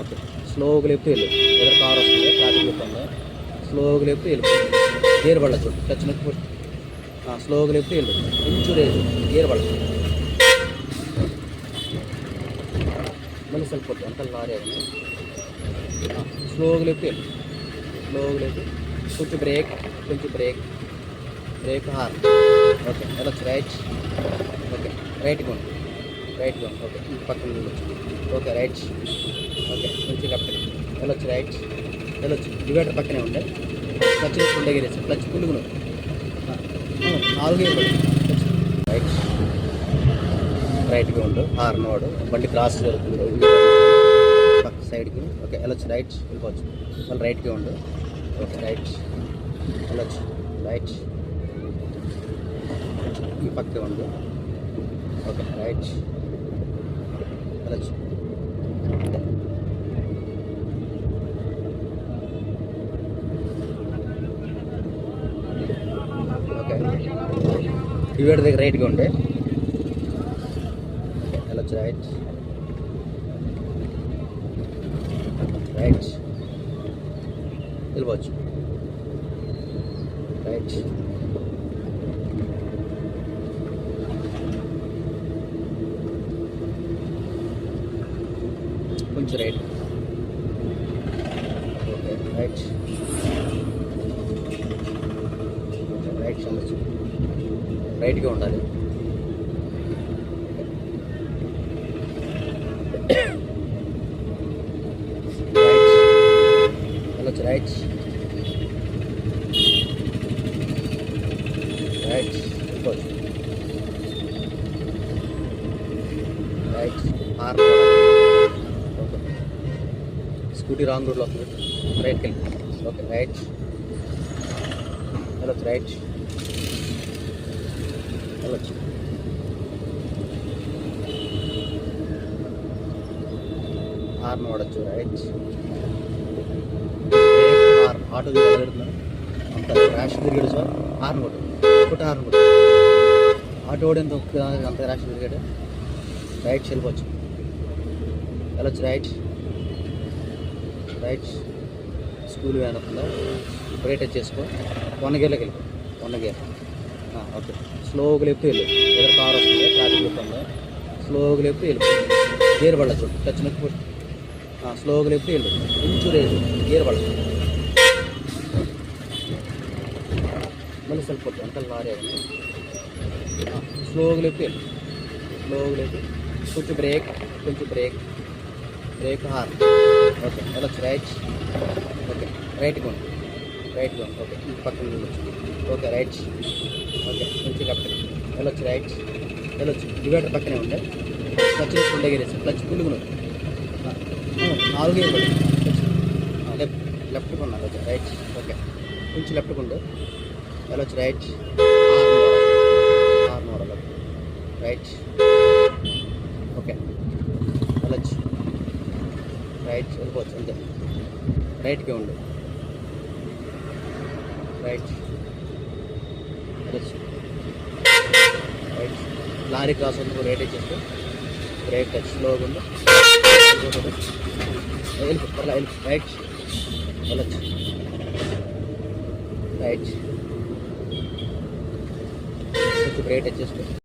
Okay. స్లోగా లేపుతూ వెళ్ళు. ఎదురు కార్ వస్తుంది ట్రాఫిక్ వస్తుంది స్లోగా లేపుతూ వెళ్ళు. గేర్ పడల చూడు. టచ్ నొక్కి కొట్టు. స్లోగా లేపుతూ వెళ్ళు. కొంచెం రేపు గేర్ పడల మళ్ళీ సెల్ఫ్ కొట్టు. అంత లారీ అది. స్లోగా లేపుతూ వెళ్ళు. స్లోగా లేపు కొంచెం బ్రేక్ కొంచెం బ్రేక్. Brake horn okay. వెళ్ళొచ్చు రైట్. ఓకే. రైట్ కొండు రైట్ కొండు ఓకే. పక్కన వెళ్ళొచ్చు ఓకే రైట్. ఓకే కొంచెం లెఫ్ట్ వెళ్ళొచ్చు రైట్ వెళ్ళొచ్చు డివైడర్ పక్కనే ఉండే. క్లచ్ ఉండే గేరేసి క్లచ్ పులుగును. నాలుగే రైట్ రైట్గా ఉండు. హార్న్ వాడు బండి క్రాస్ జరుగుతుంది. పక్క సైడ్కి ఓకే వెళ్ళొచ్చు రైట్ వెళ్ళిపోవచ్చు. మళ్ళీ రైట్గా ఉండు. ఓకే రైట్ వెళ్ళొచ్చు రైట్ ఈ పక్కే ఉండు. ఓకే రైట్ వెళ్ళొచ్చు డివైడర్ దగ్గర రైట్గా ఉండే. ఓకే వెళ్ళొచ్చు రైట్ రైట్ వెళ్ళిపోవచ్చు రైట్ కొంచెం రైట్ ఓకే రైట్ రైట్ వెళ్ళచ్చు రైట్గా ఉండాలి. రైట్ వెళ్ళొచ్చు రైట్ రైట్ వెళ్ళిపోవచ్చు రైట్ ఆర్ స్కూటీ రాంగ్ రోడ్లో వస్తుంది రైట్కి వెళ్ళి ఓకే రైట్ వెళ్ళొచ్చు రైట్ వెళ్ళొచ్చు. హార్న్ వాడచ్చు రైట్. హార్న్ ఆటో తిరుగుతున్నారు అంత ర్యాష్ తిరిగాడు సార్. హార్న్ కొట్టు ఒకటి హార్న్ కొట్టు ఆటో వాడు ఎంత అంత ర్యాష్ తిరిగాడు రైట్ వెళ్ళిపోవచ్చు. వెళ్ళొచ్చు రైట్. రైట్. స్కూల్ వ్యాన్ వస్తుందా బ్రేట్ టచ్ చేసుకో. వన్ గేర్లోకి వెళ్ళిపో. One gear. ఓకే. స్లోగా లేపుతూ వెళ్ళు. ఎదురు కార్ వస్తుంది ట్రాఫిక్ వస్తుంది స్లోగా లేపుతూ వెళ్ళు. గేర్ పడల చూడు టచ్ నొక్కి స్లోగా లేపుతూ వెళ్ళు. కొంచెం లేదు గేర్ పడల మళ్ళీ సెల్ఫ్ కొట్టు అంత లారీ అది. స్లోగా లేపుతూ వెళ్ళు. స్లోగా లేపు కొంచెం బ్రేక్ కొంచెం బ్రేక్. Brake horn. ఓకే వెళ్ళచ్చు. రైట్. ఓకే రైట్ కొండు రైట్ కొండు ఓకే పక్కన ఓకే రైట్. ఓకే మంచి లెఫ్ట్ వెళ్ళొచ్చు రైట్ వెళ్ళొచ్చు డివైడర్ పక్కనే ఉండే. క్లచ్ ఉండే గేరేసి క్లచ్ పులుగును నాలుగు గేర్ లెఫ్ట్ లెఫ్ట్ కొన్నాను వచ్చి రైట్ ఓకే. కొంచెం లెఫ్ట్ కొండు వెళ్ళొచ్చు రైట్ ఆరు మోడల్ రైట్ ఓకే. వెళ్ళొచ్చు రైట్ వెళ్ళిపోవచ్చు అంతే. రైట్కి ఉండు. రైట్ వెళ్ళొచ్చు రైట్ లారీ క్రాస్ ఉంది రేట్ ఇచ్చేస్తే బ్రేక్ టచ్ స్లోగా ఉంది. వెళ్ళిపో పర్లా వెళ్ళిపో రైట్ వెళ్ళొచ్చు రైట్ బ్రేక్ టచ్ చేసుకో